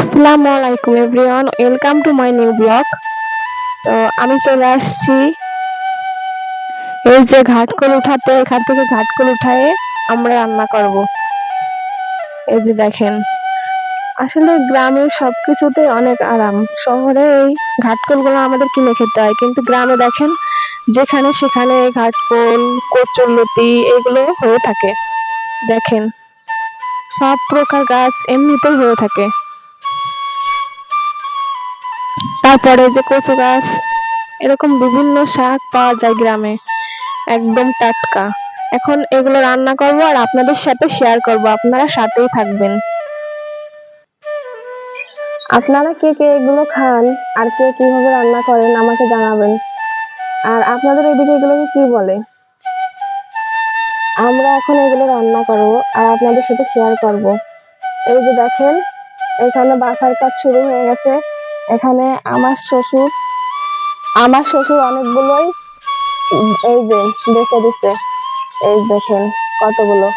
আসসালামু আলাইকুম everyone. Welcome to my new blog তো আমি চলে আসছি এই যে ঘাটকল উঠাতে। এখান থেকে ঘাটকল উঠায়ে আমরা রান্না করব। এই যে দেখেন, আসলে গ্রামের সবকিছুতে অনেক আরাম। শহরে এই ঘাটকলগুলো আমাদের কিনে খেতে হয়। কিন্তু গ্রামে দেখেন, যেখানে সেখানে ঘাটকল, কচুরলতি এগুলো হয়ে থাকে। দেখেন, সব প্রকার গাছ এমনিতেই হয়ে থাকে। তারপরে যে কচু গাছ, এরকম বিভিন্ন শাক পাওয়া যায় গ্রামে। একদম টাটকা। এখন এগুলো রান্না করব আর আপনাদের সাথে শেয়ার করব। আপনারা সাথেই থাকবেন। আপনারা কে কে এগুলো খান আর কে কীভাবে রান্না করেন আমাকে জানাবেন। আর আপনাদের এদিকে এগুলোকে কি বলে? আমরা এখন এগুলো রান্না করব আর আপনাদের সাথে শেয়ার করব। এই যে দেখেন, এখানে বাসার কাজ শুরু হয়ে গেছে। এখানে আমার শ্বশুর আমার শ্বশুর অনেকগুলোই এই যে বেছে দিচ্ছে, এই দেখেন কতগুলো।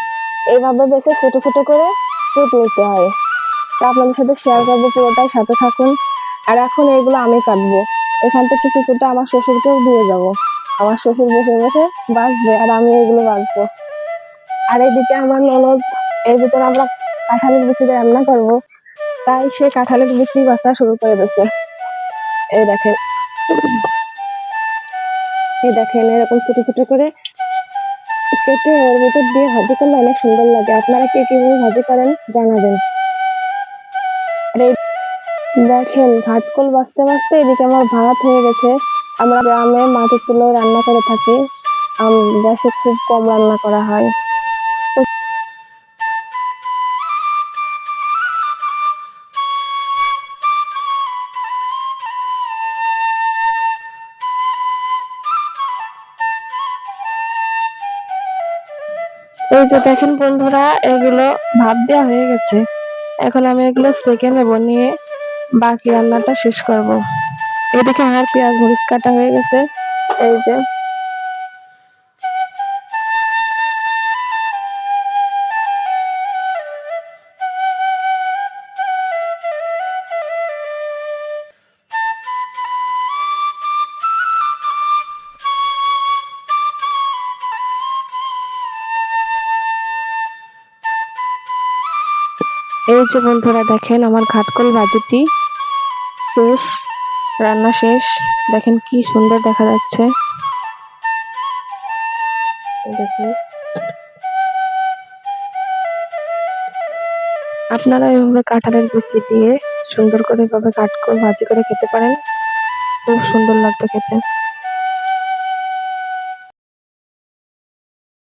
এইভাবে বেছে ছোট ছোট করে কেটে নিতে হয়। তা আপনাদের সাথে শেয়ার করব পুরোটাই, সাথে থাকুন। আর এখন এইগুলো আমি কাটবো। এখান থেকে কিছুটা আমার শ্বশুরকেও দিয়ে যাব। আমার শ্বশুর বসে বসে বাঁচবে আর আমি এগুলো বাঁচবো। আর এদিকে আমার ননদ, এর ভিতরে আমরা কাঁঠালের বিচি দিয়ে রান্না করব। তাই সে কাঁঠালের বিচি বাছা শুরু করে দিয়েছে। এই দেখেন। এই দেখেন, এরকম ছোট ছোট করে কেটে ওর ভিতর দিয়ে ভাজি করলে অনেক সুন্দর লাগে। আপনারা কে কীভাবে ভাজি করেন জানাবেন। দেখেন ঘাটকল বাঁচতে বাঁচতে এদিকে আমার ভাত হয়ে গেছে। আমরা গ্রামে মাটির চুলোয় রান্না করে থাকি। গ্যাসে খুব কম রান্না করা হয়। এই যে দেখেন বন্ধুরা, এগুলো ভাত দেওয়া হয়ে গেছে। এখন আমি এগুলো সেকে নেব, নিয়ে বাকি রান্নাটা শেষ করব। এদিকে আর পেঁয়াজ মরিচ কাটা হয়ে গেছে। এই যে এই যে বন্ধুরা দেখেন আমার ঘাটকল ভাজিটি শেষ, রান্না শেষ। দেখেন কি সুন্দর দেখা যাচ্ছে। দেখেন। আপনারা এভাবে কাঁঠালের বিচি দিয়ে সুন্দর করে এভাবে কাটকল ভাজি করে খেতে পারেন। খুব সুন্দর লাগবে খেতে।